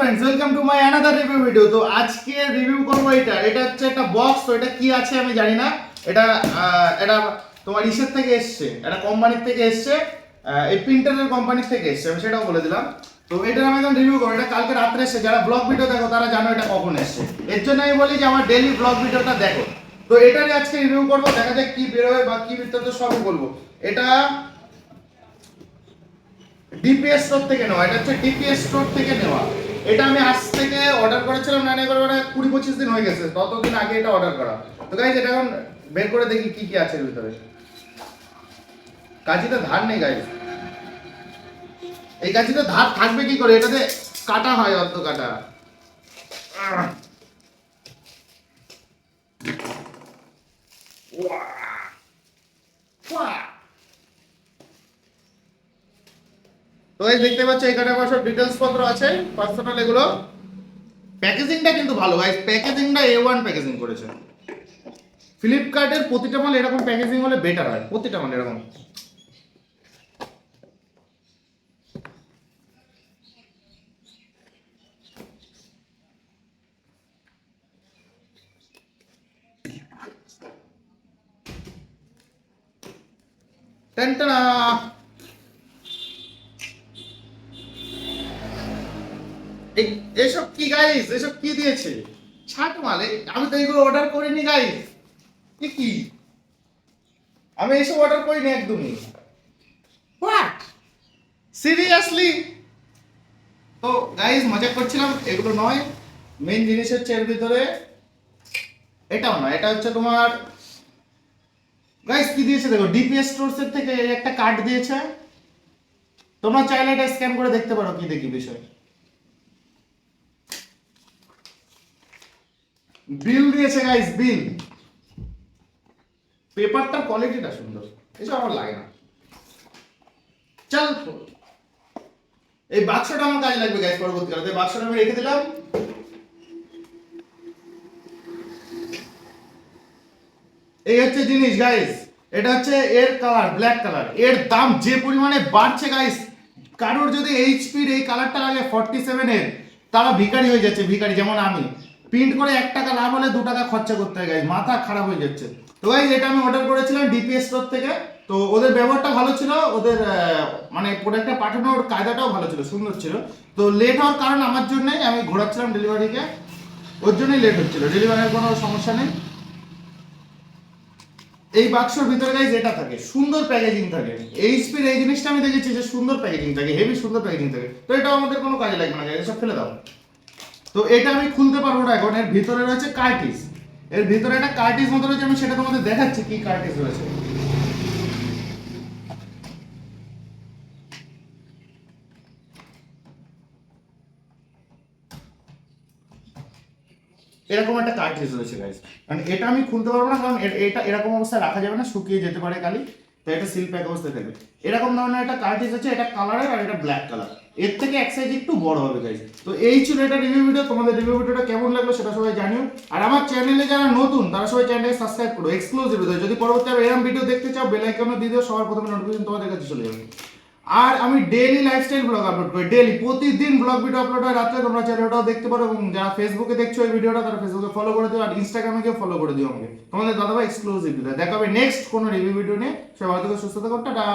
Friends welcome to my another review video তো আজকে review করব এটা। এটা হচ্ছে একটা বক্স তো এটা কি আছে আমি জানি না। এটা এটা তোমার ইসের থেকে এসছে। এটা কোম্পানির থেকে এসছে। এই প্রিন্টারের কোম্পানির থেকে এসছে। আমি সেটাও বলে দিলাম। তো এটার আমি এখন রিভিউ করব। এটা কালকে রাত্রে এসছে। যারা ব্লগ ভিডিও দেখো, তারা জানো এটা কখন এসছে। এর জন্য আমি বলি যে, আমার ডেইলি ব্লগ ভিডিওটা দেখো। তো এটারই আজকে রিভিউ করব। দেখা যাক কি বেরোয় বা কি বৃত্তান্ত সবই বলব। এটা ডিপিএস স্টোর থেকে নেওয়া। এটা হচ্ছে ডিপিএস স্টোর থেকে নেওয়া। এটা আমি আজ থেকে অর্ডার করেছিলাম, না এবার মানে কুড়ি পঁচিশ দিন হয়ে গেছে, ততদিন আগে এটা অর্ডার করা। তো গাইজ এটা এখন বের করে দেখি কি কি আছে এর ভিতরে। কাজিতে ধার নেই গাইজ এই কাজিতে ধার থাকবে কি করে? এটাতে কাটা হয়, অর্ধ কাটা। আহ। ওয়া। তো এই দেখতে পাচ্ছ, এখানে আমার সব ডিটেলস পত্র আছে পার্সোনাল এগুলো। প্যাকেজিংটা কিন্তু ভালো গাইস প্যাকেজিংটা এ ওয়ান প্যাকেজিং করেছে। ফ্লিপকার্টের প্রতিটা মাল এরকম প্যাকেজিং হলে বেটার হয়, প্রতিটা মাল এরকম। টেনটনা এসব কি গাইস এসব কি দিয়েছে? ছাট মালে, আমি তো এগুলো অর্ডার করিনি গাইস এ কি? আমি এসব অর্ডার করিনি একদমই। হোয়াট সিরিয়াসলি তো গাইস মজা করছিলাম, এগুলো নয়। মেন জিনিস হচ্ছে এর ভিতরে, এটাও নয়, এটা হচ্ছে তোমার গাইস কি দিয়েছে দেখো ডিপিএস স্টোরস এর থেকে একটা কার্ড দিয়েছে। তোমরা চাইলে এটা স্ক্যান করে দেখতে পারো, কি দেখি বিষয়। বিল দিয়েছে গাইস বিল। পেপারটার কোয়ালিটিটা সুন্দর। এসব আমার লাগে না। চল। এই বাক্সটা আমার কাজে লাগবে গাইস পরবর্তীকালে। বাক্সটা আমি রেখে দিলাম। এই হচ্ছে জিনিস গাইস এটা হচ্ছে এর কালার ব্ল্যাক কালারের দাম যে পরিমাণে বাড়ছে গাইস কারোর যদি এইচপির এই কালারটা লাগে ফর্টি সেভেনের তারা ভিখারি হয়ে যাচ্ছে, ভিখারি, যেমন আমি। প্রিন্ট করে এক টাকা লাভ হলে দু টাকা খরচা করতে হয় গাইস মাথা খারাপ হয়ে যাচ্ছে। তো গাইস এটা আমি অর্ডার করেছিলাম ডিপিএস স্টোর থেকে। তো ওদের ব্যবহারটা ভালো ছিল ওদের মানে প্রোডাক্টটা পাঠানোর কায়দাটাও ভালো ছিল সুন্দর ছিল। তো লেট হওয়ার কারণ আমার জন্যই আমি ঘোরাচ্ছিলাম ডেলিভারিকে ওর জন্যই লেট হচ্ছিল ডেলিভারির কোনো সমস্যা নেই। এই বাক্সর ভিতরে গাইজ এটা থাকে সুন্দর প্যাকেজিং থাকে। এইচপির এই জিনিসটা আমি দেখেছি যে সুন্দর প্যাকেজিং থাকে হেভি সুন্দর প্যাকেজিং থাকে। তো এটা আমাদের কোনো কাজে লাগবে না guys, এসব ফেলে দাও। তো এটা আমি খুলতে পারব না এখন। এর ভিতরে রয়েছে কার্টিস এর ভিতরে একটা কার্টিস মতো রয়েছে, আমি সেটা তোমাদের দেখাচ্ছি কি কার্টিস রয়েছে। এরকম একটা কার্ট্রিজ রয়েছে গাইস মানে এটা আমি খুলতে পারব না, কারণ এটা এরকম অবস্থায় রাখা যাবে না, শুকিয়ে যেতে পারে কালি। তো এটা সিল প্যাক অবস্থায় থাকবে এরকম ধরনের একটা কার্ট্রিজ আছে এটা কালারের আর এটা ব্ল্যাক কালারের থেকে এক সাইজ একটু বড় হবে গাইজ তো এই ছিল এটা রিভিউ ভিডিও তোমাদের রিভিউ ভিডিওটা কেমন লাগল সেটা সবাই জানিও। আর আমার চ্যানেলে যারা নতুন, তারা সবাই চ্যানেলকে সাবস্ক্রাইব করো। এক্সক্লুসিভ যদি পরবর্তী এরকম ভিডিও দেখতে চাও বেল আইকনে দিয়ে দিও, সবার প্রথমে নোটিফিকেশন তোমাদের কাছে চলে যাবে। আর আমি ডেইলি লাইফস্টাইল ব্লগ আপলোড করি ডেইলি প্রতিদিন ব্লগ ভিডিও আপলোড হয়, রাত্রে তোমরা চ্যানেলটাও দেখতে পারো এবং যারা ফেসবুকে দেখছ এই ভিডিওটা তারা ফেসবুকে ফলো করে দিও আর ইনস্টাগ্রামে গিয়ে ফলো করে দিও আমাকে। তোমাদের দাদাভাই এক্সক্লুসিভ দেখা দেখাবে নেক্সট কোনো রিভিউ ভিডিও নিয়ে। সবাই ভালো থেকো, সুস্থ থাকো, টাটা!